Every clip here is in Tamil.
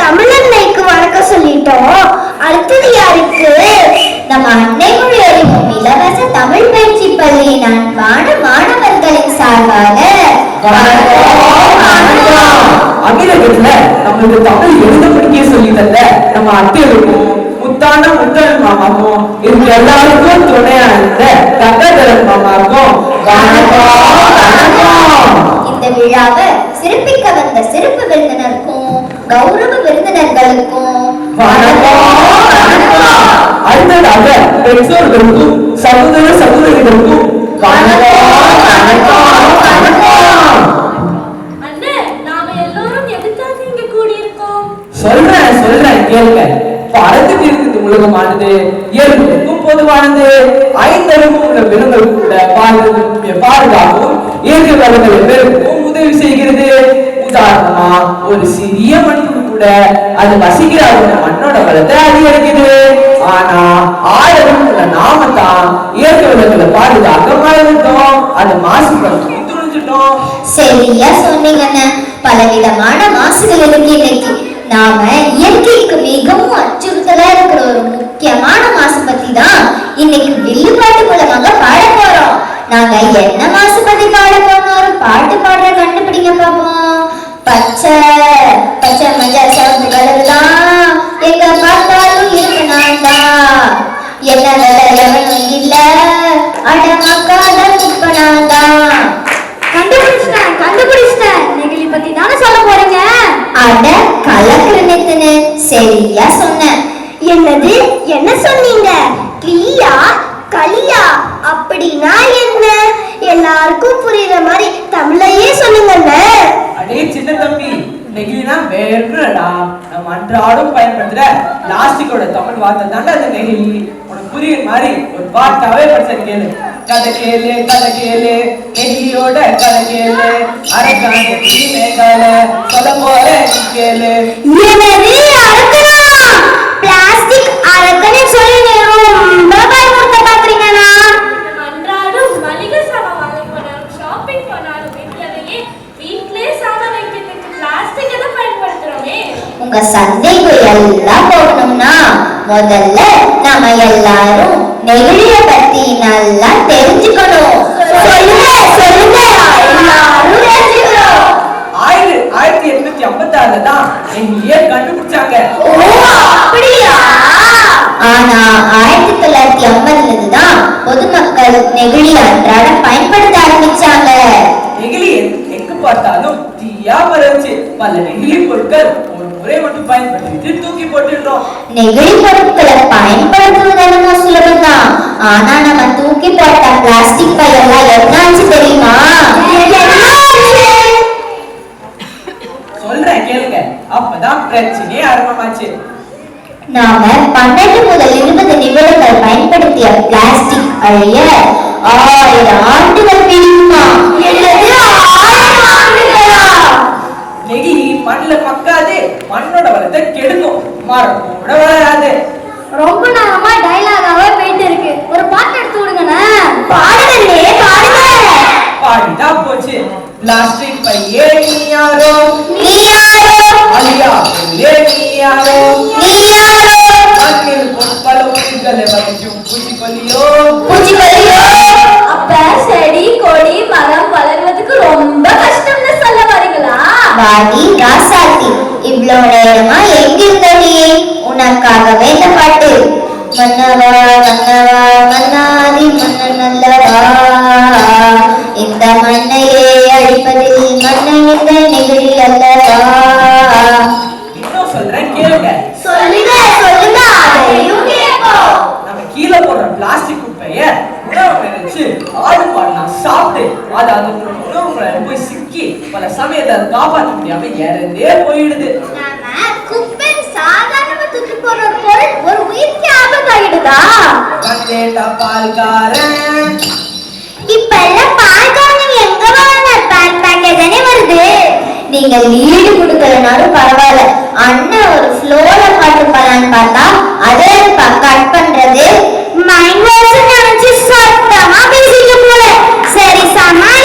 தமிழன்னைக்கு வணக்கம் சொல்லிட்டோம். அடுத்தது யாருக்கு? நம்ம அன்னை அறிவும் இலவச தமிழ் பயிற்சி பள்ளியின் அன்பான மாணவர்களின் சார்பாக அகிலகத்துல நம்மளுக்கு தமிழ் எழுத படிக்க சொல்லி தந்த நம்ம அத்தைகளுக்கும் முத்தான முத்தல் மாமாக்கும் இதுக்கு எல்லாருக்கும் துணையா இருந்த தங்கதரன் மாமாக்கும் வணக்கம் வணக்கம். இந்த விழாவை சிறப்பிக்க வந்த சிறப்பு விருந்தினருக்கும் கௌரவ விருந்தினர்களுக்கும் வணக்கம் அடுத்ததாக பெற்றோர்களுக்கும் சகோதர சகோதரிகளுக்கும் பாதுகாப்பும் இயற்கை வளங்களை பெருக்கும் உதவி செய்கிறது. உதாரணமா ஒரு சிறிய மண்ணுக்கு கூட அது வசிக்கிற அதோட மண்ணோட வளத்தை அதிகரிக்குது. ஆனா ஆயிரம் உள்ள நாம தான் இயற்கை வளங்களை பாதுகாக்க மறந்துட்டோம். அது மாசுபடுத்தி துணிஞ்சிட்டோம். சரியா சொன்னீங்கண்ணே. பலவிதமான மாசுகள் இருக்கு இன்னைக்கு. நாம இயற்கை நெகிழினா நம்ம அன்றாடம் பயன்படுத்துற பிளாஸ்டிக்கோட தமிழ் வார்த்தை தாண்டா அந்த நெகிழி. உனக்கு புரியுற மாதிரி ஒரு பாட்டாவே படிச்சது கேளு. கதை கேளு கதை கேளு. நெகிழியோட கதை கேளு. அரைக்காண்ட கிளி மேகால சொல்ல போற நீ கேளு என்னது அரக்கனா பிளாஸ்டிக் அரக்கனே சொல்லி நீ ரொம்ப பயமுறுத்த பாக்குறீங்கண்ணா நம்ம அன்றாடம் மளிகை சாமான் வாங்க போனாலும் ஷாப்பிங் போனாலும் வீட்டிலேயே வீட்டிலே சாதம் வைக்கிறதுக்கு பிளாஸ்டிக் தான் பயன்படுத்துறோமே உங்க சந்தேகம் எல்லாம் போகணும்னா முதல்ல நாம எல்லாரும் நெகிழிய பத்தி நல்லா தெரிஞ்சுக்கணும். சொல்லுங்க சொல்லுங்க. ஆயிரத்தி எட்நூத்தி ஐம்பத்தி ஆறுல தான் நெகிழியை கண்டுபிடிச்சாங்க. ஓ அப்படியா? ஆனா ஆயிரத்தி தொள்ளாயிரத்தி ஐம்பதுல பொதுமக்கள் நெகிழி பயன்படுத்த ஆரம்பிச்சாங்க. நெகிழி எங்க- பார்த்தாலும் தீயா பல நெகிழி பொருட்கள் ஒரு மட்டும் பயன்படுத்திட்டு தூக்கி போட்டுடுறோம். நெகிழி பொருட்களை பயன்படுத்துவது என்னமோ சுலபம்தான். ஆனா நம்ம தூக்கி போட்ட பிளாஸ்டிக் பையெல்லாம் என்னாச்சு தெரியுமா? சொல்றேன் கேளுங்க. அப்பதான் பிரச்சனையே ஆரம்பமாச்சு. நாம பன்னெண்டு முதல் இருபது நிமிடங்கள் பயன்படுத்திய பிளாஸ்டிக் அழிய ஆயிரம் ஆண்டுகள் பிடிக்குமா நெகிழி மண்ணுல மக்காது மண்ணோட வளத்தை கெடுக்கும். மரம் கூட வளராது. ரொம்ப நேரமா டைலாகாவே நேரமா எங்கிருந்த நீ உனக்காகவே இந்த பாட்டு மன்னவா மன்னவா மன்னாதி மன்னன் நல்லவா. இந்த மண்ணையே அழிப்பதில் மண்ணை இந்த நெகிழி அல்லவா? சொல்லுங்க சொல்லுங்க அதையும் கேட்போம் நம்ம கீழே போடுற பிளாஸ்டிக் குப்பைய நினைச்சு ஆடு பாடலாம் சாப்பிட்டு அது அதோட உணவுகளை போய் சிக்கி பல சமயத்தை அதை காப்பாற்ற முடியாம இறந்தே போயிடுது நாம குப்பை சாதாரணமா தூக்கி போடுற ஒரு பொருள் ஒரு உயிருக்கு பால்காரன். இப்ப எல்லாம் பால்காரங்க எங்க வாங்க பேக் பேக்கேஜ் தானே வருது? நீங்க லீடு கொடுக்கலனாலும் பரவாயில்ல. அண்ணன் ஒரு ஃப்ளோல பாட்டு பாடலான்னு பார்த்தா அதை கட் பண்றது. மைண்ட் வாய்ஸ் நினைச்சு சத்தமா பேசிட்டு போல. சரி சமாளிப்போம்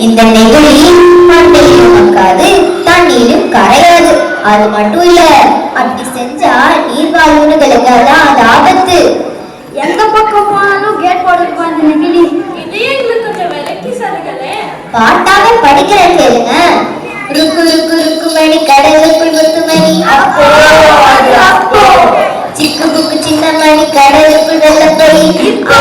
இந்த நெகிழி மக்காது தண்ணியிலும் கரையாது. அது மட்டும் இல்ல அப்படி செஞ்சா நீர்வாழ்வுகளுக்கு தான் அது ஆபத்து. எந்த பக்கம் போனாலும் கேட் போட்டுருப்பா இந்த நெகிழி? இதே எங்களுக்கு கொஞ்சம் விலைக்கு சொல்லுங்களே. பாட்டாவே படிக்கிற கேளுங்க. ருக்கு ருக்கு ருக்கு மணி கடலுக்குள் முத்து மணி அப்போ அது அப்போ. சிக்கு புக்கு சின்ன மணி கடலுக்குள் வெள்ளப்பை இப்போ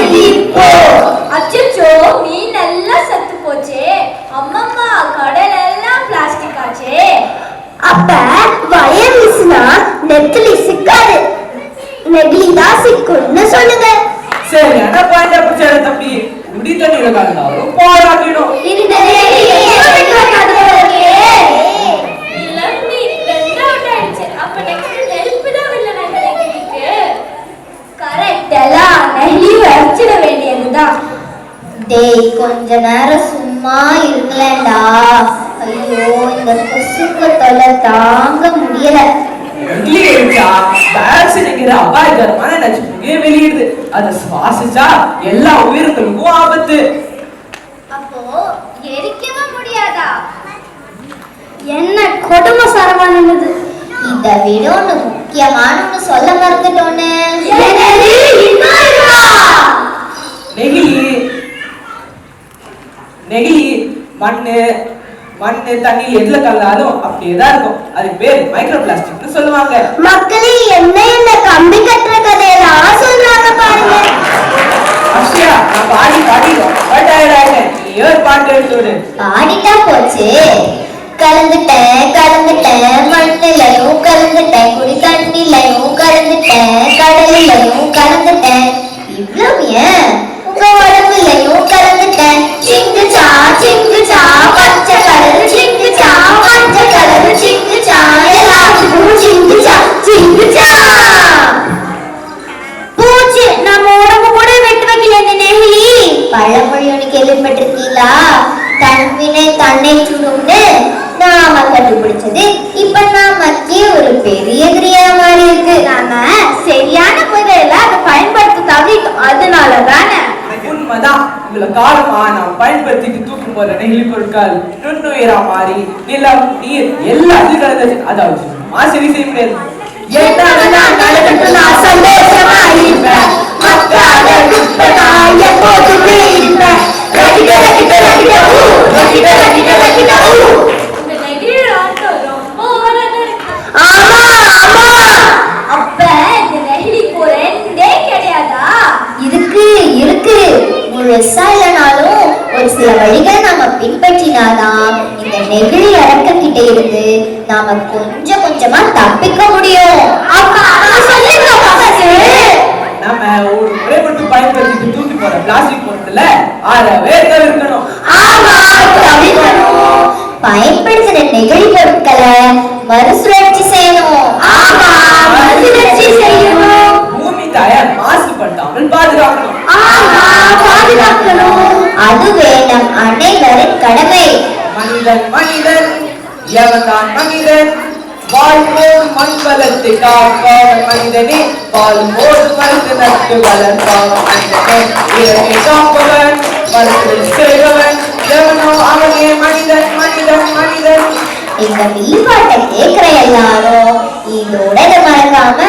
இது இப்போ அச்சச்சோ மீன் எல்லாம் செத்து போச்சே அம்மம்மா கடல் எல்லாம் பிளாஸ்டிக் ஆச்சே அப்ப வய வீசுனா நெத்திலி சிக்காது நெகிழி தான் சிக்கும்னு சொல்லுங்க சரியான பாயிண்ட் பிடிச்சாரு தம்பி குடி தண்ணியில கலந்தாலும் போராடிடும் கொஞ்ச நேரம் சும்மா இருங்களேன்டா. ஐயோ இந்த கொசுக்கு தொல்லை தாங்க முடியல. நெகிழி இருக்கா? பேக்ஸ் நிக்கிற அபாயகரமான நச்சுப்புகையை வெளியிடுது. அதை சுவாசிச்சா எல்லா உயிர்களுக்கும் ஆபத்து. அப்போ எரிக்கவே முடியாதா? என்ன கொடுமை சரவானது இதை? விட ஒண்ணு முக்கியமான சொல்ல மறந்துட்டோன்னு நெகிழி. நெகிழி மண்ணு மண்ணு தண்ணி எதுல கலந்தாலும் அப்படியே தான் இருக்கும். அதுக்கு பேர் மைக்ரோ பிளாஸ்டிக்னு சொல்லுவாங்க. மக்களே என்ன இந்த கம்பி கட்டுற கதையெல்லாம் சொல்றாங்க பாருங்க. அக்ஷயா நான் பாடி பாடி ரொம்ப tired ஆயிட்டேன். நீ ஒரு பாட்டு எடுத்து பாடிட்டா போச்சு. கலந்துட்டேன் கலந்துட்டேன் மண்ணிலையும் கலந்துட்டேன் குடி தண்ணிலையும் கலந்துட்டேன் கடலிலையும் கலந்துட்டேன். கண்டுபிடிச்சது இப்ப நமக்கே ஒரு பெரிய கிரியா மாறி இருக்கு. நாம சரியான முறையில அதை பயன்படுத்த தவிர்த்தோம் அதனால தானே உண்மைதான் இவ்வளவு காலமா நாம் பயன்படுத்திட்டு தூக்கும் போற நெகிழி பொருட்கள்? நுண்ணுயிரா மாறி நிலம் நீர் எல்லாத்தையும் கலந்துச்சு. அதாவது சும்மா சரி செய்ய முடியாது. என்னவெல்லாம் நடக்கட்டும் நான் சந்தோஷமா இருப்பேன். நான் எப்போதுமே நெகிழி அடக்கக்கிட்ட இருந்து நாம கொஞ்சம் கொஞ்சமா தப்பிக்க முடியும். அப்பா சொல்லுங்க பசங்க நம்ம ஒரு முறை மட்டும் பயன்படுத்திட்டு தூக்கி போற பிளாஸ்டிக் பொருட்களை அறவே தவிர்க்கணும் ஆமா தவிர்க்கணும் பயன்படுத்தின நெகிழி பொருட்களை மறுசுழற்சி செய்யணும். ஆமா மறுசுழற்சி செய்யணும். பூமி தாயார் மாசுபடுத்தாமல் பாதுகாக்கணும். ஆமா பாதுகாக்கணும். அதுவே நம் அனைவரின் கடமை. மனிதன் மனிதன் எவன்தான் மனிதன் வாழ்வோர் மண் வளர்த்து காப்பவன் மனிதனே வாழ்வோர் மருந்து நட்டு வளர்ப்பவன் மனிதனே. இயற்கை காப்பவன் மருந்து செய்பவன் எவனோ அவனே மனிதன் மனிதன் மனிதன். இந்த வில்லுபாட்டை கேட்கிற எல்லாரும் இதோட இதை மறக்காம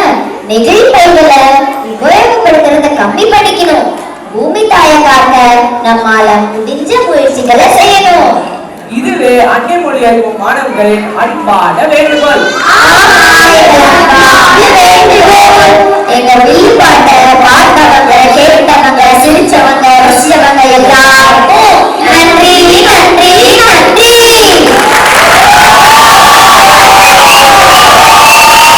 நெகிழி பைகளை உபயோகப்படுத்துறத கம்மி பண்ணிக்கணும். பூமி தாயை காக்க நம்மால முடிஞ்ச முயற்சிகளை செய்யணும். இதுவே அன்னை மொழி அறிவு மாணவர்களின் அன்பான வேண்டுகோள். எங்க வில்லுபாட்டை பார்த்தவங்க கேட்டவங்க சிரிச்சவங்க ரசிச்சவங்க எல்லாம்